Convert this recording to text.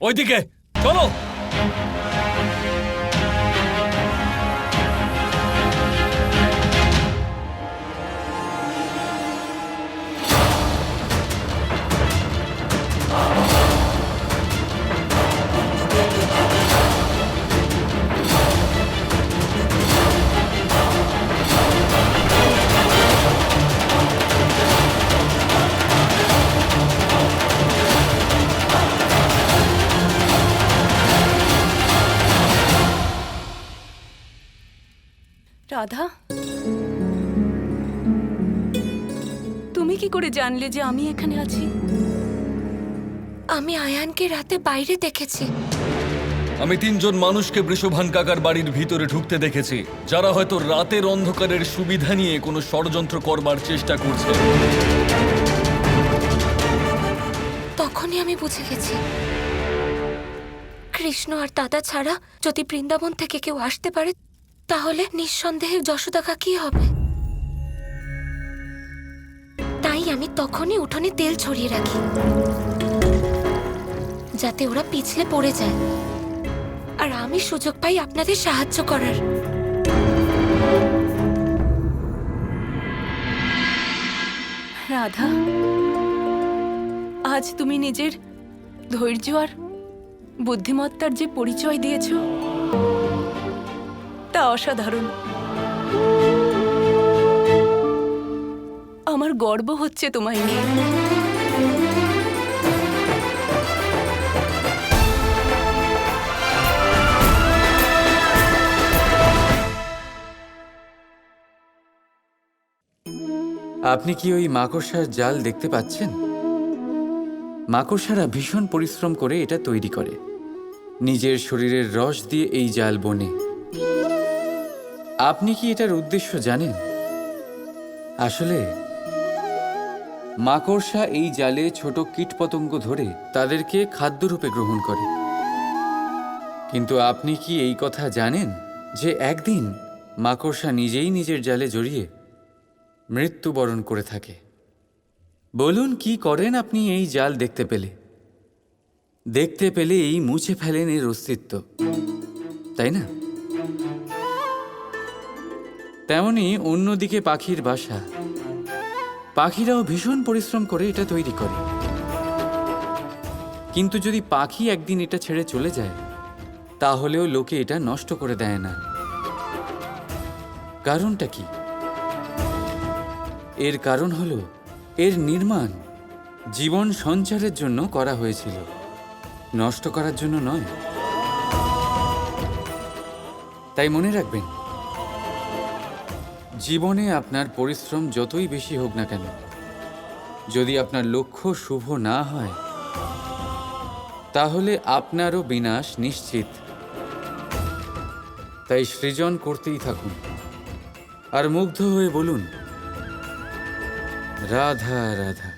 ওইদিকে চলো। রাধা? তুমি কি করে জানলে যে আমি এখানে আছি? আমি আয়ানকে রাতে বাইরে দেখেছি। আমি তিনজন মানুষকে বৃষভান কাকার বাড়ির ভিতরে ঢুকতে দেখেছি যারা হয়তো রাতের অন্ধকারের সুবিধা নিয়ে কোনো ষড়যন্ত্র করবার চেষ্টা করছে। তখনই আমি বুঝে গেছি। কৃষ্ণ আর দাদা ছাড়া যদি বৃন্দাবন থেকে কেউ আসতে পারে তাহলে নিঃসন্দেহে যশোদা কি হবে। তাই আমি তখনই উঠোনে তেল ছড়িয়ে রাখি। যাতে ওরা পিছলে পড়ে যায়। আর আমি সুযোগ পাই আপনাদের সাহায্য করার। রাধা, আজ তুমি নিজের ধৈর্য আর বুদ্ধিমত্তার যে পরিচয় দিয়েছ তা অসাধারণ। আমার গর্ব হচ্ছে তোমায় নিয়ে। আপনি কি ওই মাকড়সার জাল দেখতে পাচ্ছেন? মাকড়সারা ভীষণ পরিশ্রম করে এটা তৈরি করে। নিজের শরীরের রস দিয়ে এই জাল বনে। আপনি কি এটার উদ্দেশ্য জানেন? আসলে, মাকড়সা এই জালে ছোট কীটপতঙ্গ ধরে তাদেরকে খাদ্যরূপে গ্রহণ করে। কিন্তু আপনি কি এই কথা জানেন যে একদিন মাকড়সা নিজেই নিজের জালে জড়িয়ে মৃত্যুবরণ করে থাকে? বলুন, কি করেন আপনি এই জাল দেখতে পেলে? দেখতে পেলে এই মুছে ফেলেন এর অস্তিত্ব। তাই না? তেমনি অন্যদিকে পাখির বাসা। পাখিরাও ভীষণ পরিশ্রম করে এটা তৈরি করে। কিন্তু যদি পাখি একদিন এটা ছেড়ে চলে যায়, তাহলেও লোকে এটা নষ্ট করে দেয় না। কারণটা কি? এর কারণ হল, এর নির্মাণ জীবন সঞ্চারের জন্য করা হয়েছিল। নষ্ট করার জন্য নয়। তাই মনে রাখবেন জীবনে আপনার পরিশ্রম যতই বেশি হোক না কেন, যদি আপনার লক্ষ্য শুভ না হয়, তাহলে আপনারও বিনাশ নিশ্চিত। তাই সৃজন করতেই থাকুন। আর মুগ্ধ হয়ে বলুন, রাধা রাধা।